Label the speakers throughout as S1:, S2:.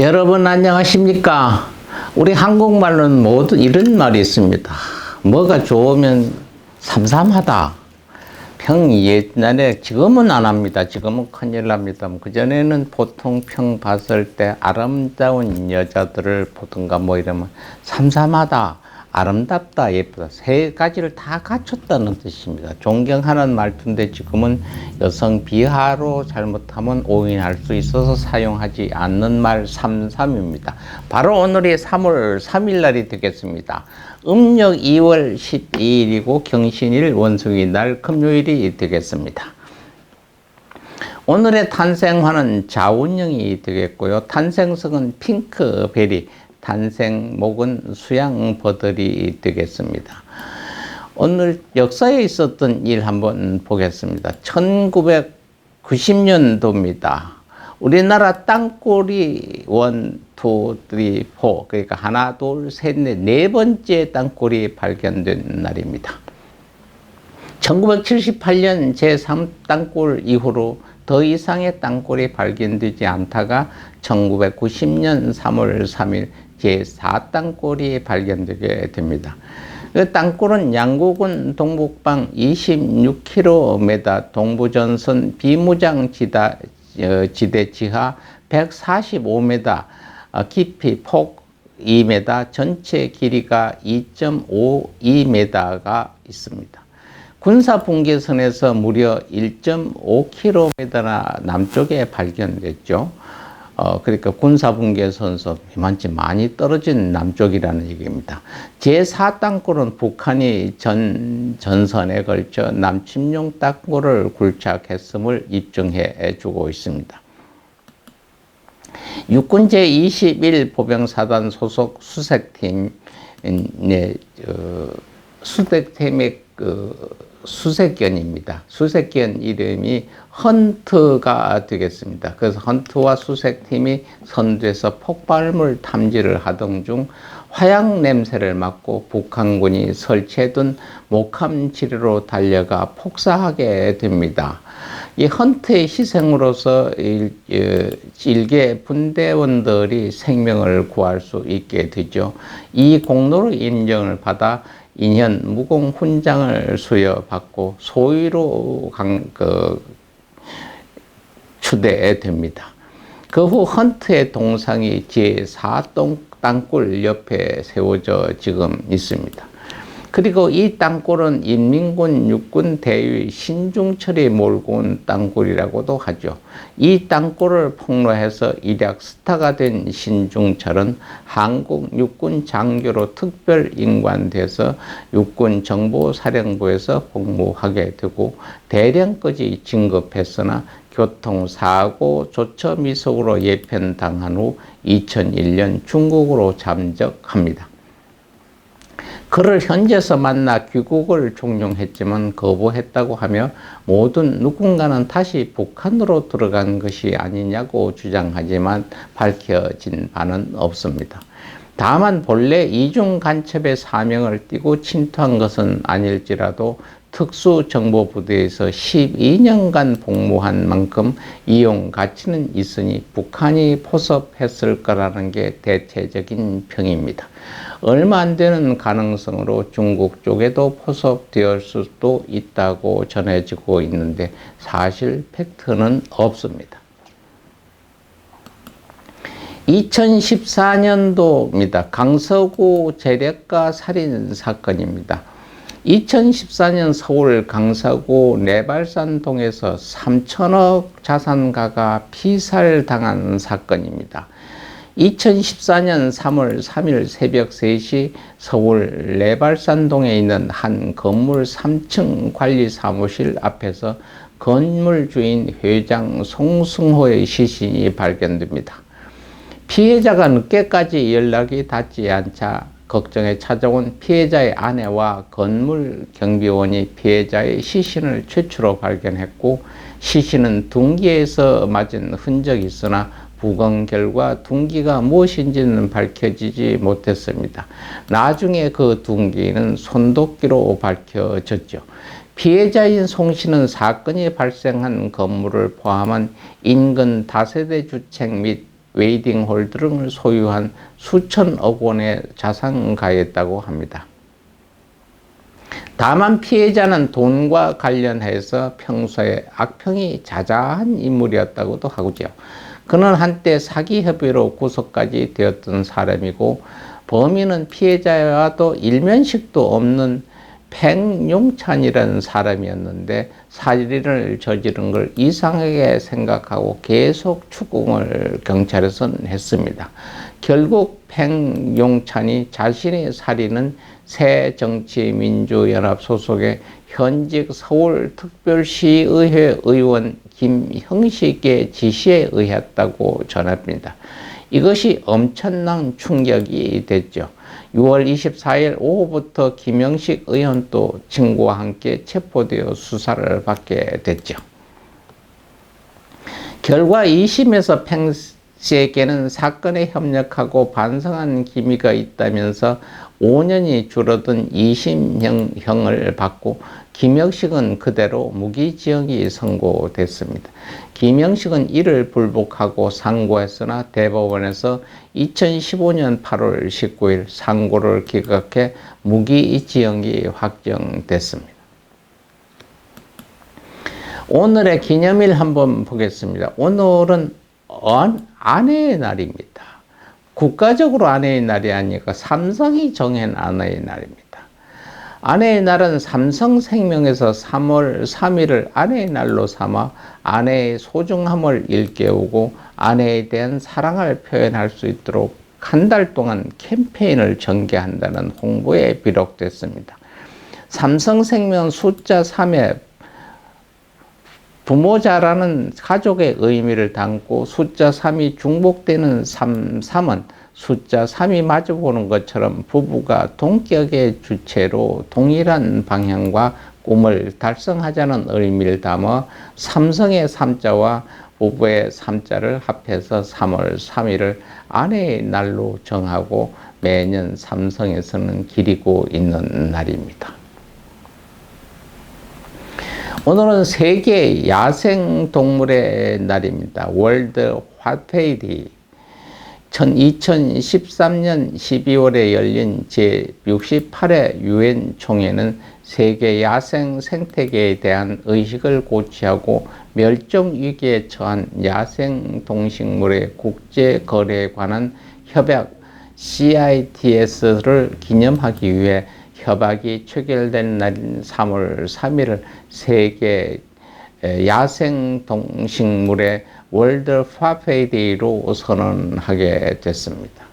S1: 여러분 안녕하십니까? 우리 한국말로는 모두 이런 말이 있습니다. 뭐가 좋으면 삼삼하다. 평 옛날에 지금은 안 합니다. 지금은 큰일 납니다. 그전에는 보통 평 봤을 때 아름다운 여자들을 보든가 뭐 이러면 삼삼하다. 아름답다, 예쁘다. 세 가지를 다 갖췄다는 뜻입니다. 존경하는 말투인데 지금은 여성 비하로 잘못하면 오인할 수 있어서 사용하지 않는 말 삼삼입니다. 바로 오늘이 3월 3일 날이 되겠습니다. 음력 2월 12일이고 경신일 원숭이 날 금요일이 되겠습니다. 오늘의 탄생화는 자운형이 되겠고요. 탄생석은 핑크베리, 탄생목은 수양버들이 되겠습니다. 오늘 역사에 있었던 일 한번 보겠습니다. 1990년도입니다. 우리나라 땅굴이 원, 투, 쓰리, 포 그러니까 하나, 둘, 셋, 넷, 네 번째 땅굴이 발견된 날입니다. 1978년 제3 땅굴 이후로 더 이상의 땅굴이 발견되지 않다가 1990년 3월 3일 제4 땅굴이 발견되게 됩니다. 그 땅굴은 양구군 동북방 26km 동부전선 비무장 지다, 어, 지대 지하 145m 어, 깊이 폭 2m 전체 길이가 2.52m가 있습니다. 군사 분계선에서 무려 1.5km나 남쪽에 발견됐죠. 어, 그러니까 군사 분계선에서 이만치 많이 떨어진 남쪽이라는 얘기입니다. 제4 땅굴은 북한이 전, 전선에 걸쳐 남침용 땅굴을 굴착했음을 입증해 주고 있습니다. 육군 제21 보병사단 소속 수색팀, 네, 어, 수색팀의 그 수색견입니다. 수색견 이름이 헌트가 되겠습니다. 그래서 헌트와 수색팀이 선두에서 폭발물 탐지를 하던 중 화약 냄새를 맡고 북한군이 설치해둔 목함 지뢰로 달려가 폭사하게 됩니다. 이 헌트의 희생으로서 일, 어, 일개 분대원들이 생명을 구할 수 있게 되죠. 이 공로로 인정을 받아 인현 무공 훈장을 수여받고 소위로 강, 그, 추대됩니다. 그 후 헌트의 동상이 제4 땅굴 옆에 세워져 지금 있습니다. 그리고 이 땅굴은 인민군 육군 대위 신중철이 몰고 온 땅굴이라고도 하죠. 이 땅굴을 폭로해서 일약 스타가 된 신중철은 한국 육군 장교로 특별 인관돼서 육군 정보사령부에서 복무하게 되고 대령까지 진급했으나 교통사고 조처 미속으로 예편당한 후 2001년 중국으로 잠적합니다. 그를 현지에서 만나 귀국을 종용했지만 거부했다고 하며 모든 누군가는 다시 북한으로 들어간 것이 아니냐고 주장하지만 밝혀진 바는 없습니다. 다만 본래 이중 간첩의 사명을 띠고 침투한 것은 아닐지라도 특수정보부대에서 12년간 복무한 만큼 이용 가치는 있으니 북한이 포섭했을 거라는 게 대체적인 평입니다. 얼마 안 되는 가능성으로 중국 쪽에도 포섭되었을 수도 있다고 전해지고 있는데 사실 팩트는 없습니다. 2014년도입니다. 강서구 재래가 살인 사건입니다. 2014년 서울 강서구 내발산동에서 3천억 자산가가 피살당한 사건입니다. 2014년 3월 3일 새벽 3시 서울 내발산동에 있는 한 건물 3층 관리 사무실 앞에서 건물 주인 회장 송승호의 시신이 발견됩니다. 피해자가 늦게까지 연락이 닿지 않자 걱정에 찾아온 피해자의 아내와 건물 경비원이 피해자의 시신을 최초로 발견했고 시신은 둥기에서 맞은 흔적이 있으나 부검 결과 둥기가 무엇인지는 밝혀지지 못했습니다. 나중에 그 둥기는 손도끼로 밝혀졌죠. 피해자인 송 씨는 사건이 발생한 건물을 포함한 인근 다세대 주택 및 웨이딩홀 등을 소유한 수천억 원의 자산가였다고 합니다. 다만 피해자는 돈과 관련해서 평소에 악평이 자자한 인물이었다고도 하고요. 그는 한때 사기 협의로 구속까지 되었던 사람이고 범인은 피해자와도 일면식도 없는 팽용찬이라는 사람이었는데 살인을 저지른 걸 이상하게 생각하고 계속 추궁을 경찰에서는 했습니다. 결국 팽용찬이 자신의 살인은 새 정치민주연합 소속의 현직 서울특별시의회 의원 김형식의 지시에 의했다고 전합니다. 이것이 엄청난 충격이 됐죠. 6월 24일 오후부터 김영식 의원도 친구와 함께 체포되어 수사를 받게 됐죠. 결과 2심에서 팽 씨에게는 사건에 협력하고 반성한 기미가 있다면서 5년이 줄어든 2심형을 받고 김영식은 그대로 무기지역이 선고됐습니다. 김영식은 이를 불복하고 상고했으나 대법원에서 2015년 8월 19일 상고를 기각해 무기지역이 확정됐습니다. 오늘의 기념일 한번 보겠습니다. 오늘은 아내의 날입니다. 국가적으로 아내의 날이 아니고 삼성이 정한 아내의 날입니다. 아내의 날은 삼성생명에서 3월 3일을 아내의 날로 삼아 아내의 소중함을 일깨우고 아내에 대한 사랑을 표현할 수 있도록 한 달 동안 캠페인을 전개한다는 홍보에 비록됐습니다. 삼성생명 숫자 3에 부모자라는 가족의 의미를 담고 숫자 3이 중복되는 3, 3은 숫자 3이 마주보는 것처럼 부부가 동격의 주체로 동일한 방향과 꿈을 달성하자는 의미를 담아 삼성의 3자와 부부의 3자를 합해서 3월 3일을 아내의 날로 정하고 매년 삼성에서는 기리고 있는 날입니다. 오늘은 세계 야생 동물의 날입니다. 월드 화페이디 2013년 12월에 열린 제68회 유엔 총회는 세계 야생 생태계에 대한 의식을 고취하고 멸종 위기에 처한 야생 동식물의 국제 거래에 관한 협약 CITS를 기념하기 위해 협약이 체결된 날인 3월 3일을 세계 야생 동식물의 월드 파페이데이로 선언하게 됐습니다.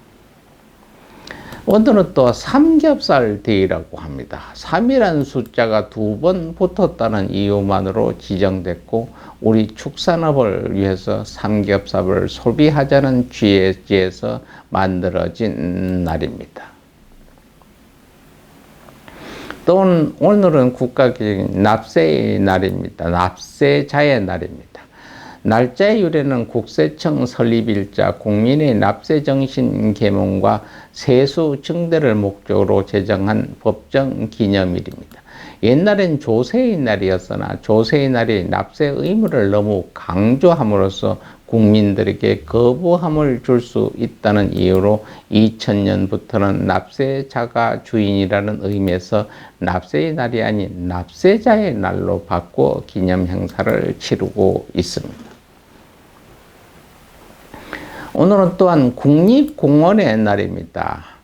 S1: 오늘은 또 삼겹살 데이라고 합니다. 3이라는 숫자가 두 번 붙었다는 이유만으로 지정됐고 우리 축산업을 위해서 삼겹살을 소비하자는 취지에서 만들어진 날입니다. 또 오늘은 국가적인 납세의 날입니다. 납세자의 날입니다. 날짜의 유래는 국세청 설립일자 국민의 납세정신 계몽과 세수 증대를 목적으로 제정한 법정 기념일입니다. 옛날엔 조세의 날이었으나 조세의 날이 납세 의무를 너무 강조함으로써 국민들에게 거부함을 줄 수 있다는 이유로 2000년부터는 납세자가 주인이라는 의미에서 납세의 날이 아닌 납세자의 날로 바꿔 기념 행사를 치르고 있습니다. 오늘은 또한 국립공원의 날입니다.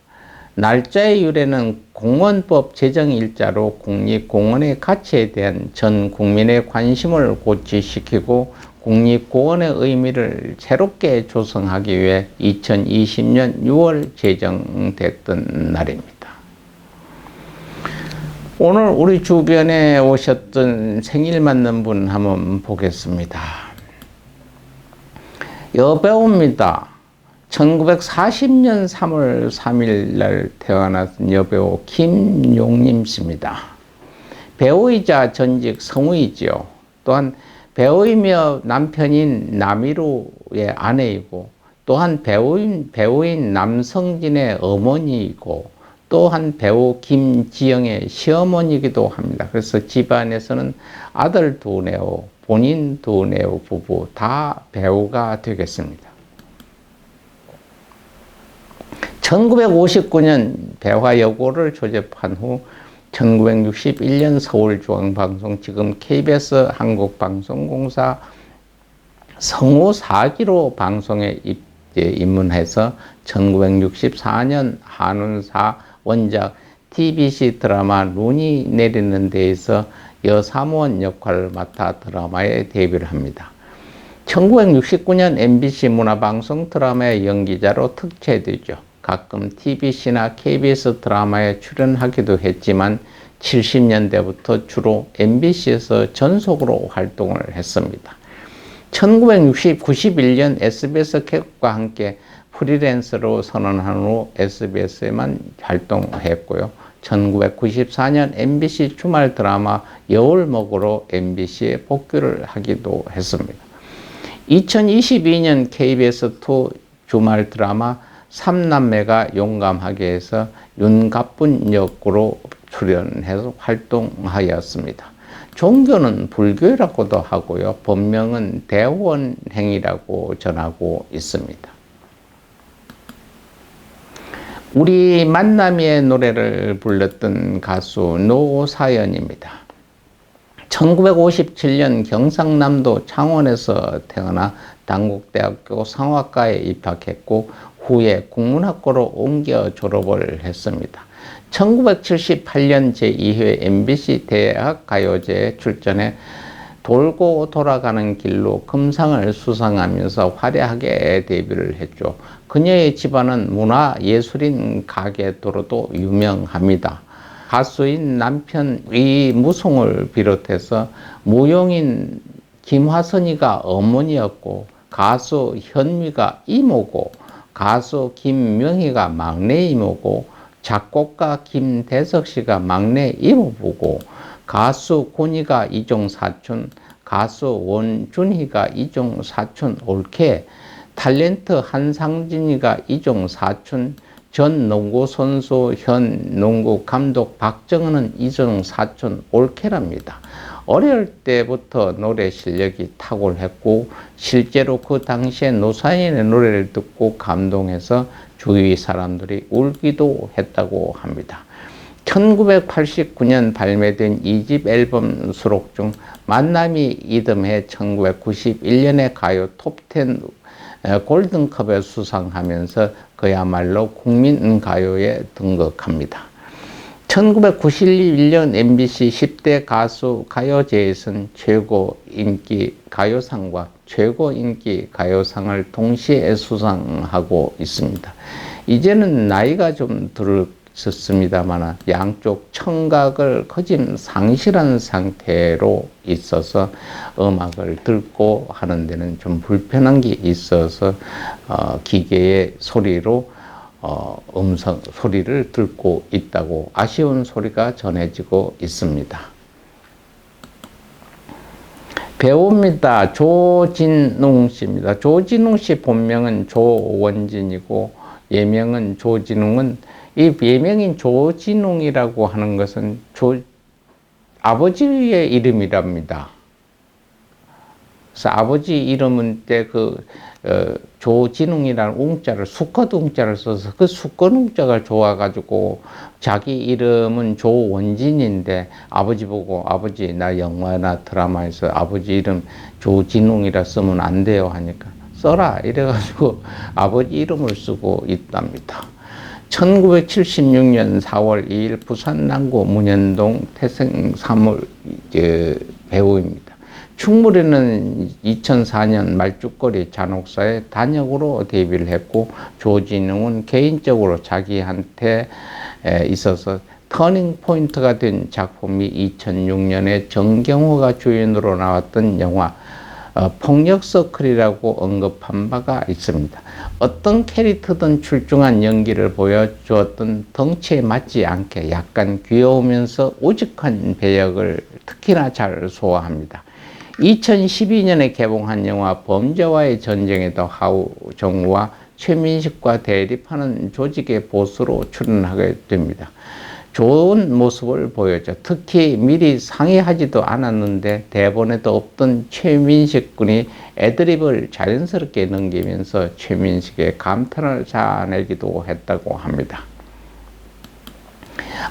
S1: 날짜의 유래는 공원법 제정 일자로 국립공원의 가치에 대한 전 국민의 관심을 고취시키고 국립공원의 의미를 새롭게 조성하기 위해 2020년 6월 제정됐던 날입니다. 오늘 우리 주변에 오셨던 생일 맞는 분 한번 보겠습니다. 여배우입니다. 1940년 3월 3일 날 태어난 여배우 김용림 씨입니다. 배우이자 전직 성우이지요. 또한 배우이며 남편인 남이루의 아내이고 또한 배우인, 배우인 남성진의 어머니이고 또한 배우 김지영의 시어머니이기도 합니다. 그래서 집안에서는 아들 두네오, 본인 두네오 부부 다 배우가 되겠습니다. 1959년 배화여고를 조접한 후 1961년 서울중앙방송 지금 KBS 한국방송공사 성우 4기로 방송에 입, 입문해서 1964년 한운사 원작 TBC 드라마 눈이 내리는 데에서 여사무원 역할을 맡아 드라마에 데뷔를 합니다. 1969년 MBC 문화방송 드라마의 연기자로 특채되죠. 가끔 TBC나 KBS 드라마에 출연하기도 했지만 70년대부터 주로 MBC에서 전속으로 활동을 했습니다. 1991년 SBS 캡과 함께 프리랜서로 선언한 후 SBS에만 활동했고요. 1994년 MBC 주말 드라마 여울목으로 MBC에 복귀를 하기도 했습니다. 2022년 KBS2 주말 드라마 삼남매가 용감하게 해서 윤갑분 역으로 출연해서 활동하였습니다. 종교는 불교라고도 하고요. 본명은 대원행이라고 전하고 있습니다. 우리 만남의 노래를 불렀던 가수 노사연입니다. 1957년 경상남도 창원에서 태어나 당국대학교 상학과에 입학했고 후에 국문학과로 옮겨 졸업을 했습니다. 1978년 제2회 MBC 대학 가요제에 출전해 돌고 돌아가는 길로 금상을 수상하면서 화려하게 데뷔를 했죠. 그녀의 집안은 문화 예술인 가게도로도 유명합니다. 가수인 남편 이무송을 비롯해서 무용인 김화선이가 어머니였고 가수 현미가 이모고 가수 김명희가 막내 이모고 작곡가 김대석 씨가 막내 이모부고 가수 고니가 이종 사촌, 가수 원준희가 이종 사촌 올케, 탤런트 한상진이가 이종 사촌, 전 농구 선수 현 농구 감독 박정은은 이종 사촌 올케랍니다. 어릴 때부터 노래 실력이 탁월했고 실제로 그 당시에 노사연의 노래를 듣고 감동해서 주위 사람들이 울기도 했다고 합니다. 1989년 발매된 2집 앨범 수록 중 만남이 이듬해 1991년에 가요 톱10 골든컵에 수상하면서 그야말로 국민 가요에 등극합니다. 1991년 MBC 10대 가수 가요제에서는 최고 인기 가요상과 최고 인기 가요상을 동시에 수상하고 있습니다. 이제는 나이가 좀 들었습니다만 양쪽 청각을 거진 상실한 상태로 있어서 음악을 듣고 하는 데는 좀 불편한 게 있어서 어, 기계의 소리로 어, 음성 소리를 듣고 있다고 아쉬운 소리가 전해지고 있습니다. 배우입니다. 조진웅 씨입니다. 조진웅 씨 본명은 조원진이고 예명은 조진웅은 이 예명인 조진웅이라고 하는 것은 조 아버지의 이름이랍니다. 그래서 아버지 이름은 때그 어, 조진웅이라는 웅자를 수컷 웅자를 써서 그 수컷 웅자가 좋아가지고 자기 이름은 조원진인데 아버지 보고 아버지 나 영화나 드라마에서 아버지 이름 조진웅이라 쓰면 안 돼요 하니까 써라 이래가지고 아버지 이름을 쓰고 있답니다. 1976년 4월 2일 부산 남구 문현동 태생 사물 배우입니다. 충무리는 2004년 말죽거리 잔혹사의 단역으로 데뷔를 했고 조진웅은 개인적으로 자기한테 있어서 터닝 포인트가 된 작품이 2006년에 정경호가 주연으로 나왔던 영화 어, 폭력 서클이라고 언급한 바가 있습니다. 어떤 캐릭터든 출중한 연기를 보여주었던 덩치에 맞지 않게 약간 귀여우면서 우직한 배역을 특히나 잘 소화합니다. 2012년에 개봉한 영화 범죄와의 전쟁에도 하우 정우와 최민식과 대립하는 조직의 보스로 출연하게 됩니다. 좋은 모습을 보였죠. 특히 미리 상의하지도 않았는데 대본에도 없던 최민식 군이 애드립을 자연스럽게 넘기면서 최민식의 감탄을 자아내기도 했다고 합니다.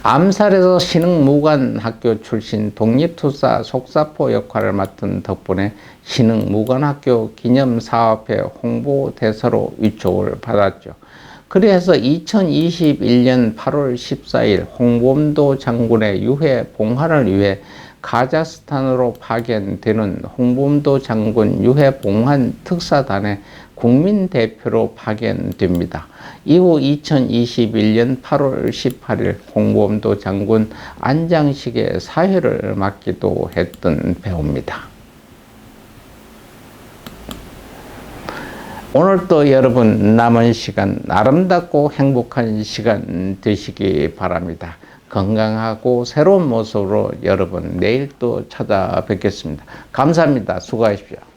S1: 암살에서 신흥무관학교 출신 독립투사 속사포 역할을 맡은 덕분에 신흥무관학교 기념사업회 홍보대사로 위촉을 받았죠. 그래서 2021년 8월 14일 홍범도 장군의 유해 봉환을 위해 카자흐스탄으로 파견되는 홍범도 장군 유해 봉환 특사단의 국민 대표로 파견됩니다. 이후 2021년 8월 18일 홍범도 장군 안장식의 사회를 맡기도 했던 배우입니다. 오늘도 여러분 남은 시간 아름답고 행복한 시간 되시기 바랍니다. 건강하고 새로운 모습으로 여러분 내일 또 찾아뵙겠습니다. 감사합니다. 수고하십시오.